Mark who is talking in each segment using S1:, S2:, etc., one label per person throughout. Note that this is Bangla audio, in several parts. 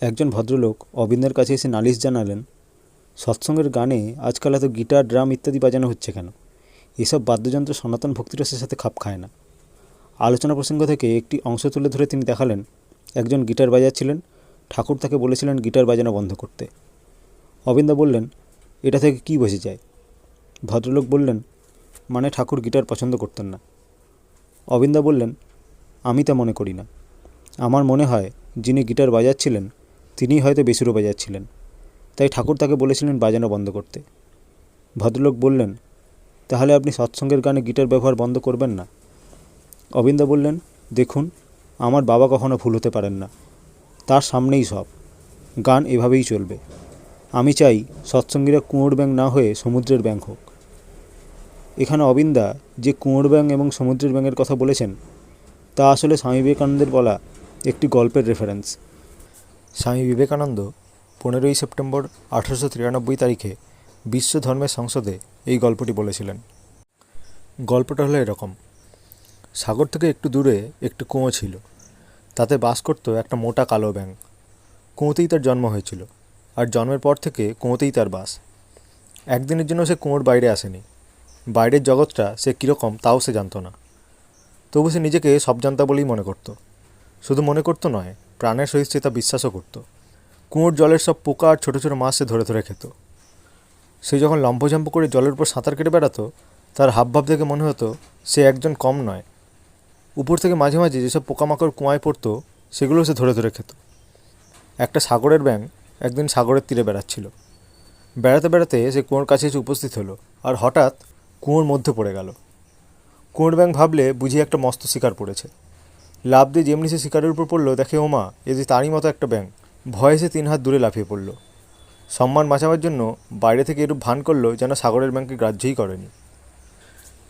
S1: একজন ভদ্রলোক অবিন্দের কাছে এসে নালিশ জানালেন, সৎসঙ্গের গানে আজকাল এত গিটার, ড্রাম ইত্যাদি বাজানো হচ্ছে কেন? এসব বাদ্যযন্ত্র সনাতন ভক্তিরসের সাথে খাপ খায় না। আলোচনা প্রসঙ্গ থেকে একটি অংশ তুলে ধরে তিনি দেখালেন, একজন গিটার বাজাচ্ছিলেন, ঠাকুর তাকে বলেছিলেন গিটার বাজানো বন্ধ করতে। অবিন্দা বললেন, এটা থেকে কী বোঝা যায়? ভদ্রলোক বললেন মানে ঠাকুর গিটার পছন্দ করতেন না। অবিন্দা বললেন, আমি তা মনে করি না। আমার মনে হয় যিনি গিটার বাজাচ্ছিলেন তিনিই হয়তো বেসুরো বাজাচ্ছিলেন তাই ঠাকুর তাকে বলেছিলেন বাজানো বন্ধ করতে। ভদ্রলোক বললেন, তাহলে আপনি সৎসঙ্গের গানে গিটার ব্যবহার বন্ধ করবেন না? অবিন্দা বললেন, দেখুন, আমার বাবা কখনো ভুল হতে পারেন না। তার সামনেই সব। গান এভাবেই চলবে। আমি চাই সৎসঙ্গীরা কুঁয়োর ব্যাং না হয়ে সমুদ্রের ব্যাং হোক। এখানে অবিন্দা যে কুঁয়োর ব্যাং এবং সমুদ্রের ব্যাঙের কথা বলেছেন, তা আসলে স্বামী বিবেকানন্দের বলা একটি গল্পের রেফারেন্স স্বামী বিবেকানন্দ পনেরোই সেপ্টেম্বর আঠারোশো তিরানব্বই তারিখে বিশ্ব ধর্মের সংসদে এই গল্পটি বলেছিলেন। গল্পটা হলো এরকম। সাগর থেকে একটু দূরে একটু কুঁয়ো ছিল। তাতে বাস করতো একটা মোটা কালো ব্যাঙ। কুঁয়োতেই তার জন্ম হয়েছিল। আর জন্মের পর থেকে কুঁয়োতেই তার বাস। একদিনের জন্য সে কুঁয়োর বাইরে আসেনি। বাইরের জগৎটা সে কীরকম তাও সে জানতো না। তবু সে নিজেকে সব জানতা বলেই মনে করতো। শুধু মনে করতো নয় প্রাণের সহিত সে তা বিশ্বাসও করতো। কুঁয়োর জলের সব পোকা আর ছোটো ছোটো মাছ সে ধরে ধরে খেত। সে যখন লম্ফঝম্প করে জলের উপর সাঁতার কেটে বেড়াতো, তার হাবভাব দেখে মনে হতো সে একজন কম নয়। উপর থেকে মাঝে মাঝে যেসব পোকামাকড় কুঁয়ায় পড়তো, সেগুলো সে ধরে ধরে খেত। একটা সাগরের ব্যাঙ একদিন সাগরের তীরে বেড়াচ্ছিল। বেড়াতে বেড়াতে সে কুঁয়োর কাছে এসে উপস্থিত হলো আর হঠাৎ কুয়োর মধ্যে পড়ে গেল। কুয়োর ব্যাঙ ভাবলে বুঝি একটা মস্ত শিকার পড়েছে। লাভ দিয়ে যেমনি সে শিকারের উপর পড়ল, দেখে ওমা, এ যে তারই মতো একটা ব্যাঙ। ভয়ে সে তিন হাত দূরে লাফিয়ে পড়ল। সম্মান বাঁচাবার জন্য বাইরে থেকে এরূপ ভান করল যেন সাগরের ব্যাংকে গ্রাহ্যই করেনি।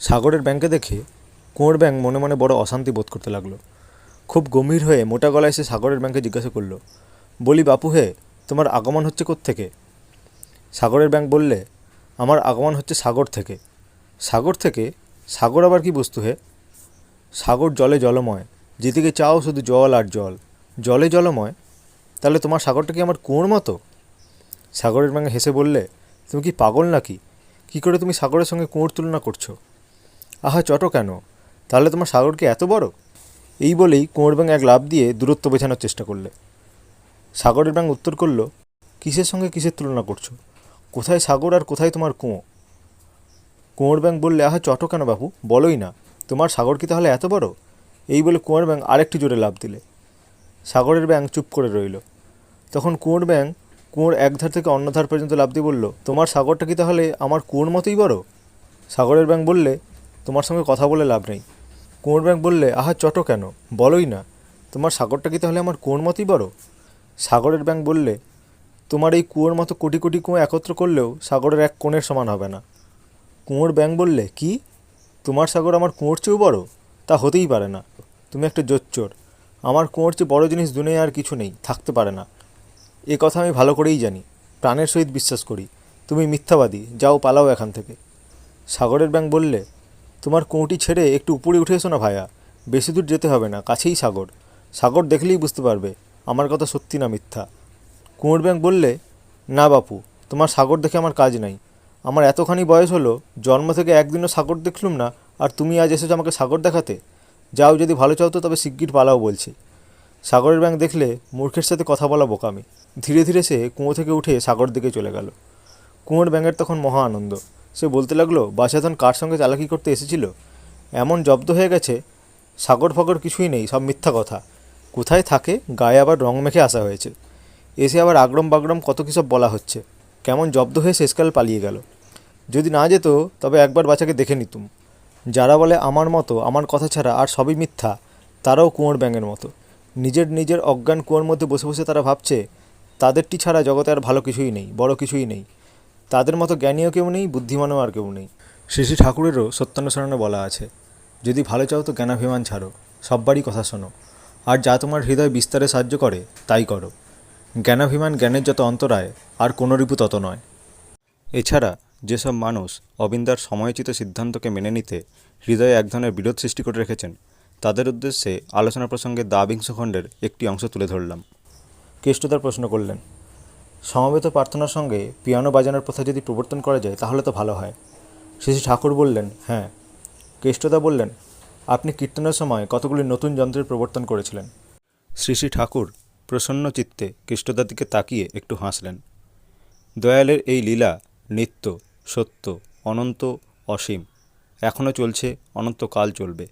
S1: সাগরের ব্যাংকে দেখে কুঁয়োর ব্যাঙ মনে মনে বড় অশান্তি বোধ করতে লাগল। খুব গম্ভীর হয়ে মোটা গলায় সে সাগরের ব্যাংকে জিজ্ঞাসা করল, বলি বাপু হে, তোমার আগমন হচ্ছে থেকে সাগরের ব্যাংক বললে, আমার আগমন হচ্ছে সাগর থেকে। সাগর থেকে? সাগর আবার কি বস্তু হে? সাগর জলে জলময়। যেদিকে চাও শুধু জল আর জল। জলে জলময়। তাহলে তোমার সাগরটা কি আমার কুয়োর মতো? সাগরের ব্যাঙে হেসে বললে, তুমি কি পাগল নাকি? কি করে তুমি সাগরের সঙ্গে কুয়োর তুলনা করছ? আহা, চটো কেন? তাহলে তোমার সাগর কি এত বড়? এই বলেই কুয়োর ব্যাঙ এক লাভ দিয়ে দূরত্ব বোঝানোর চেষ্টা করলে। সাগরের ব্যাঙ উত্তর করল, কিসের সঙ্গে কিসের তুলনা করছ? কোথায় সাগর আর কোথায় তোমার কুঁয়ো? কুঁয়োর ব্যাঙ বললে, আহা, চটো কেন বাবু? বলোই না। তোমার সাগর কি তাহলে এত বড়? এই বলে কুঁয়োর ব্যাঙ আরেকটি জোরে লাভ দিলে। সাগরের ব্যাঙ চুপ করে রইল। তখন কুঁয়োর ব্যাঙ কুয়োর এক ধার থেকে অন্য ধার পর্যন্ত লাভ দিয়ে বলল, তোমার সাগরটা কি তাহলে আমার কুয়োর মতোই বড়? সাগরের ব্যাঙ বললে, তোমার সঙ্গে কথা বলে লাভ নেই। কুঁয়োর ব্যাঙ বললে, আহা, চটো কেন? বলোই না। তোমার সাগরটা কি তাহলে আমার কুয়োর মতোই বড়? সাগরের ব্যাঙ বললে, তোমার এই কুয়োর মতো কোটি কোটি কুঁয়ো একত্র করলেও সাগরের এক কোণের সমান হবে না। কুঁয়োর ব্যাঙ বললে, কি? তোমার সাগর আমার কুয়োর চেয়েও বড়? তা হতেই পারে না। তুমি একটা জোচ্চোর। আমার কুঁয়োর চেয়ে বড় জিনিস দুনিয়ায় আর কিছু নেই, থাকতে পারে না। এ কথা আমি ভালো করেই জানি, প্রাণের সহিত বিশ্বাস করি। তুমি মিথ্যাবাদী, যাও পালাও এখান থেকে। সাগরের ব্যাঙ বললে, তোমার কুঁটি ছেড়ে একটু উপরে উঠে এসো না ভায়া, বেশি দূর যেতে হবে না, কাছেই সাগর। সাগর দেখলেই বুঝতে পারবে, আমার কথা সত্যি না মিথ্যা। কুঁয়োর ব্যাঙ বললে, না বাপু, তোমার সাগর দেখে আমার কাজ নাই। আমার এতখানি বয়স হলো, জন্ম থেকে একদিনও সাগর দেখলুম না, আর তুমি আজ এসেছ আমাকে সাগর দেখাতে? যাও যদি ভালো চাও তো তবে শিগগির পালাও বলছে। সাগরের ব্যাঙ দেখলে মূর্খের সাথে কথা বলা বোকামি। ধীরে ধীরে সে কুঁয়ো থেকে উঠে সাগর দিকে চলে গেল। কুঁয়োর ব্যাঙের তখন মহা আনন্দ। সে বলতে লাগল, বাসাধন কার সঙ্গে চালাকি করতে এসেছিল? এমন জব্দ হয়ে গেছে, সাগর ফাগর কিছুই নেই, সব মিথ্যা কথা। কোথায় থাকে, গায়ে আবার রং মেখে আসা হয়েছে। এসে আবার আগরম বাগরম কত কী সব বলা হচ্ছে। কেমন জব্দ হয়ে শেষকাল পালিয়ে গেল। যদি না যেত, তবে একবার বাচ্চাকে দেখে নিতুম। যারা বলে আমার মতো, আমার কথা ছাড়া আর সবই মিথ্যা, তারাও কুঁয়োর ব্যাঙের মতো। নিজের নিজের অজ্ঞান কুয়োর মধ্যে বসে বসে তারা ভাবছে, তাদেরটি ছাড়া জগতে আর ভালো কিছুই নেই, বড় কিছুই নেই। তাদের মতো জ্ঞানীও কেউ নেই, বুদ্ধিমানও আর কেউ নেই। শ্রী ঠাকুরেরও সত্যানুসরণে বলা আছে, যদি ভালো চাও তো জ্ঞানাভিমান ছাড়ো, সববারই কথা শোনো। আর যা তোমার হৃদয় বিস্তারে সাহায্য করে, তাই করো। জ্ঞানাভিমান জ্ঞানের যত অন্তরায়, আর কোনো রিপু তত নয়। এছাড়া যেসব মানুষ অবিন্দার সময়োচিত সিদ্ধান্তকে মেনে নিতে হৃদয়ে এক ধরনের বিরোধ সৃষ্টি করে রেখেছেন, তাদের উদ্দেশ্যে আলোচনা প্রসঙ্গে দ্বাবিংশ খণ্ডের একটি অংশ তুলে ধরলাম। কেষ্টদার প্রশ্ন করলেন, সমবেত প্রার্থনার সঙ্গে পিয়ানো বাজানোর প্রথা যদি প্রবর্তন করা যায়, তাহলে তো ভালো হয়। শ্রী ঠাকুর বললেন হ্যাঁ। কেষ্টদা বললেন, আপনি কীর্তনের সময় কতগুলি নতুন যন্ত্রের প্রবর্তন করেছিলেন? শ্রী শ্রী ঠাকুর প্রসন্ন চিত্তে কেষ্টদার দিকে তাকিয়ে একটু হাসলেন, দয়ালের এই লীলা, নিত্য সত্য অনন্ত অসীম। এখনও চলছে অনন্তকাল চলবে।